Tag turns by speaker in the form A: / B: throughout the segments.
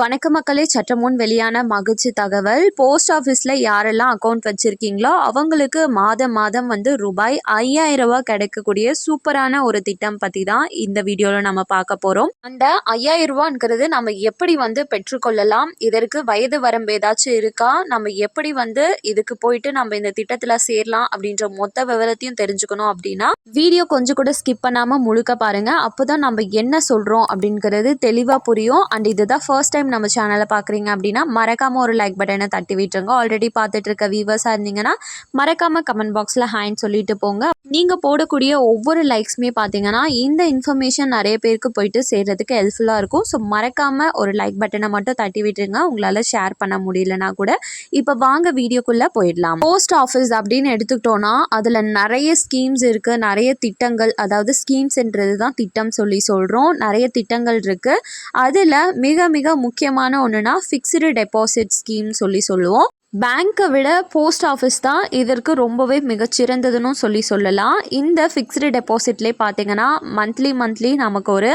A: வணக்க மக்களே சற்று முன் வெளியான மகிழ்ச்சி தகவல். போஸ்ட் ஆஃபீஸில் யாரெல்லாம் அக்கௌண்ட் வச்சுருக்கீங்களோ அவங்களுக்கு மாதம் மாதம் வந்து ரூபாய் ஐயாயிரம் ரூபாய் கிடைக்கக்கூடிய சூப்பரான ஒரு திட்டம் பற்றி தான் இந்த வீடியோவில் நம்ம பார்க்க போகிறோம் அந்த ஐயாயிரம் ரூபாங்கிறது நம்ம எப்படி வந்து பெற்றுக்கொள்ளலாம்? இதற்கு வயது வரம்பு ஏதாச்சும் இருக்கா? நம்ம எப்படி வந்து இதுக்கு போயிட்டு நம்ம இந்த திட்டத்தில் சேரலாம் அப்படின்ற மொத்த விவரத்தையும் தெரிஞ்சுக்கணும் அப்படின்னா வீடியோ கொஞ்சம் கூட ஸ்கிப் பண்ணாமல் முழுக்க பாருங்கள் அப்போ தான் நம்ம என்ன சொல்கிறோம் அப்படிங்கிறது தெளிவாக புரியும். அண்ட் இதுதான் ஃபர்ஸ்ட் டைம் நம்ம சேனலை பார்க்குறீங்க அப்படின்னா மறக்காமல் ஒரு லைக் பட்டனை தட்டி விட்டுருங்க. ஆல்ரெடி பார்த்துட்டு இருக்க வியூவர்ஸாக இருந்தீங்கன்னா மறக்காமல் கமெண்ட் பாக்ஸில் ஹேண்ட் சொல்லிட்டு போங்க. நீங்கள் போடக்கூடிய ஒவ்வொரு லைக்ஸுமே பார்த்தீங்கன்னா இந்த இன்ஃபர்மேஷன் நிறைய பேருக்கு போயிட்டு சேர்றதுக்கு ஹெல்ப்ஃபுல்லாக இருக்கும். ஸோ மறக்காமல் ஒரு லைக் பட்டனை மட்டும் தட்டி விட்டுருங்க. உங்களால் ஷேர் பண்ண முடியலனா கூட இப்போ வாங்க வீடியோக்குள்ளே போயிடலாம். போஸ்ட் ஆஃபீஸ் அப்படின்னு எடுத்துக்கிட்டோன்னா அதில் நிறைய ஸ்கீம்ஸ் இருக்குது நிறைய திட்டங்கள் அதாவது ஸ்கீம்ஸ்ன்றது தான் திட்டம் சொல்லி சொல்கிறோம் நிறைய திட்டங்கள் இருக்குது அதில் மிக மிக முக்கியமான ஒன்றுனா ஃபிக்ஸ்டு டெபாசிட் ஸ்கீம் சொல்லி சொல்லுவோம். பேங்க்கை விட போஸ்ட் ஆஃபீஸ் தான் இதற்கு ரொம்பவே மிகச்சிறந்ததுன்னு சொல்லி சொல்லலாம். இந்த ஃபிக்ஸ்டு டெபாசிட்லேயே பார்த்தீங்கன்னா மந்த்லி மந்த்லி நமக்கு ஒரு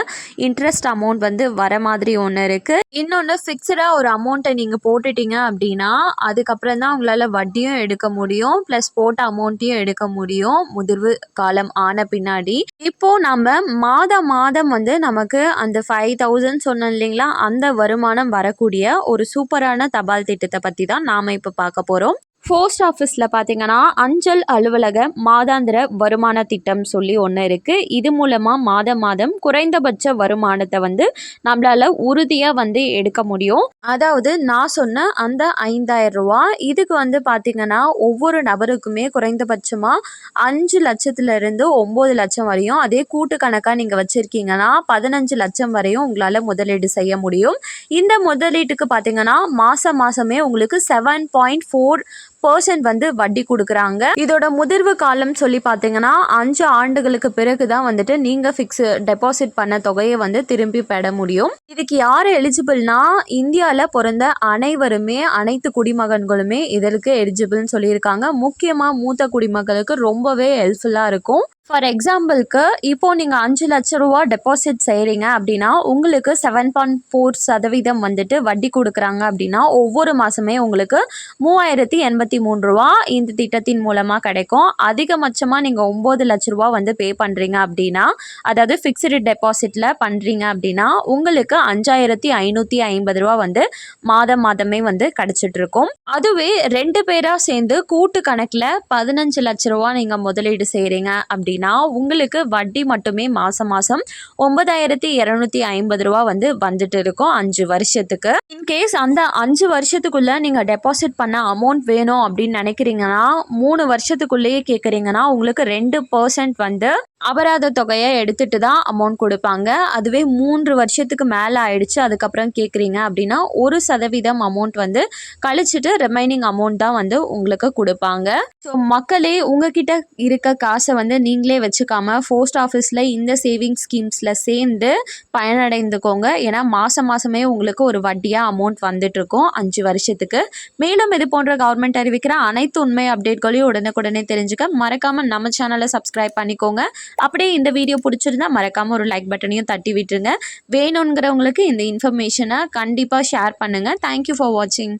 A: இன்ட்ரெஸ்ட் அமௌண்ட் வந்து வர மாதிரி ஒன்று இருக்குது இன்னொன்று ஃபிக்ஸ்டாக ஒரு அமௌண்ட்டை நீங்கள் போட்டுட்டீங்க அப்படின்னா அதுக்கப்புறம் தான் உங்களால் வட்டியும் எடுக்க முடியும் ப்ளஸ் போட்ட அமௌண்ட்டையும் எடுக்க முடியும் முதிர்வு காலம் ஆன பின்னாடி. இப்போது நம்ம மாதம் மாதம் வந்து நமக்கு அந்த ஃபைவ் தௌசண்ட் சொன்னோம் இல்லைங்களா அந்த வருமானம் வரக்கூடிய ஒரு சூப்பரான தபால் திட்டத்தை பற்றி தான் நாம் இப்போ பார்க்க போகிறோம் போஸ்ட் ஆஃபீஸில் பார்த்தீங்கன்னா அஞ்சல் அலுவலக மாதாந்திர வருமான திட்டம் சொல்லி ஒன்று இருக்குது இது மூலமாக மாதம் மாதம் குறைந்தபட்ச வருமானத்தை வந்து நம்மளால் உறுதியாக வந்து எடுக்க முடியும். அதாவது நான் சொன்ன அந்த ஐந்தாயிரம் ரூபா இதுக்கு வந்து பார்த்திங்கன்னா ஒவ்வொரு நபருக்குமே குறைந்தபட்சமாக அஞ்சு லட்சத்துலேருந்து ஒம்பது லட்சம் வரையும் அதே கூட்டு கணக்காக நீங்கள் வச்சுருக்கீங்கன்னா பதினஞ்சு லட்சம் வரையும் உங்களால் முதலீடு செய்ய முடியும். இந்த முதலீட்டுக்கு பார்த்தீங்கன்னா மாதம் மாதமே உங்களுக்கு செவன் பாயிண்ட் ஃபோர் பர்சன்ட் வந்து வட்டி கொடுக்குறாங்க. இதோட முதிர்வு காலம் சொல்லி பார்த்தீங்கன்னா அஞ்சு ஆண்டுகளுக்கு பிறகு தான் வந்துட்டு நீங்கள் ஃபிக்ஸ் டெபாசிட் பண்ண தொகையை வந்து திரும்பி பெற முடியும். இதுக்கு யார் எலிஜிபிள்னா இந்தியாவில் பிறந்த அனைவருமே அனைத்து குடிமகன்களுமே இதற்கு எலிஜிபிள்னு சொல்லியிருக்காங்க. முக்கியமாக மூத்த குடிமக்களுக்கு ரொம்பவே ஹெல்ப்ஃபுல்லாக இருக்கும். ஃபார் எக்ஸாம்பிளுக்கு இப்போ நீங்கள் அஞ்சு லட்ச ரூபா டெபாசிட் செய்கிறீங்க அப்படின்னா உங்களுக்கு செவன் பாயிண்ட் ஃபோர் சதவீதம் வந்துட்டு வட்டி கொடுக்குறாங்க அப்படின்னா ஒவ்வொரு மாதமே உங்களுக்கு மூவாயிரத்தி எண்பத்தி மூணு ரூபா இந்த திட்டத்தின் மூலமாக கிடைக்கும். அதிகபட்சமாக நீங்கள் ஒம்பது லட்ச ரூபா வந்து பே பண்ணுறீங்க அப்படின்னா அதாவது ஃபிக்ஸ்டு டெபாசிட்டில் பண்ணுறீங்க அப்படின்னா உங்களுக்கு அஞ்சாயிரத்தி ஐநூற்றி ஐம்பது ரூபா வந்து மாதம் மாதமே வந்து கிடச்சிட்ருக்கும் அதுவே ரெண்டு பேராக சேர்ந்து கூட்டு கணக்கில் பதினஞ்சு லட்ச ரூபா நீங்கள் முதலீடு செய்கிறீங்க அப்படி அப்படின்னா உங்களுக்கு வட்டி மட்டுமே மாதம் மாதம் ஒன்பதாயிரத்தி இரநூத்தி ஐம்பது ரூபா வந்து வந்துட்டு இருக்கும் அஞ்சு வருஷத்துக்கு. இன்கேஸ் அந்த அஞ்சு வருஷத்துக்குள்ளே நீங்கள் டெபாசிட் பண்ண அமௌண்ட் வேணும் அப்படின்னு நினைக்கிறீங்கன்னா மூணு வருஷத்துக்குள்ளேயே கேட்குறீங்கன்னா உங்களுக்கு ரெண்டு பர்சன்ட் வந்து அபராத தொகையை எடுத்துட்டு தான் அமௌண்ட் கொடுப்பாங்க. அதுவே மூன்று வருஷத்துக்கு மேலே ஆயிடுச்சு. அதுக்கப்புறம் கேட்குறீங்க அப்படின்னா ஒரு சதவீதம் அமௌண்ட் வந்து கழிச்சிட்டு ரிமைனிங் அமௌண்ட் தான் வந்து உங்களுக்கு கொடுப்பாங்க. ஸோ மக்களே உங்ககிட்ட இருக்க காசை வந்து நீங்களே வச்சுக்காம போஸ்ட் ஆஃபீஸில் இந்த சேவிங் ஸ்கீம்ஸில் சேர்ந்து பயனடைந்துக்கோங்க. ஏன்னா மாதம் மாதமே உங்களுக்கு ஒரு வட்டியாக அமௌண்ட் வந்துட்டுருக்கும் அஞ்சு வருஷத்துக்கு. மேலும் இது போன்ற கவர்மெண்ட் அறிவிக்கிற அனைத்து உண்மை அப்டேட்களையும் உடனுக்குடனே தெரிஞ்சுக்க மறக்காமல் நம்ம சேனலை சப்ஸ்கிரைப் பண்ணிக்கோங்க. அப்படியே இந்த வீடியோ பிடிச்சிருந்தா மறக்காமல் ஒரு லைக் பட்டனையும் தட்டி விட்டுருங்க. வேணுங்கிறவங்களுக்கு இந்த இன்ஃபர்மேஷனை கண்டிப்பாக ஷேர் பண்ணுங்கள் தேங்க்யூ ஃபார் வாட்சிங்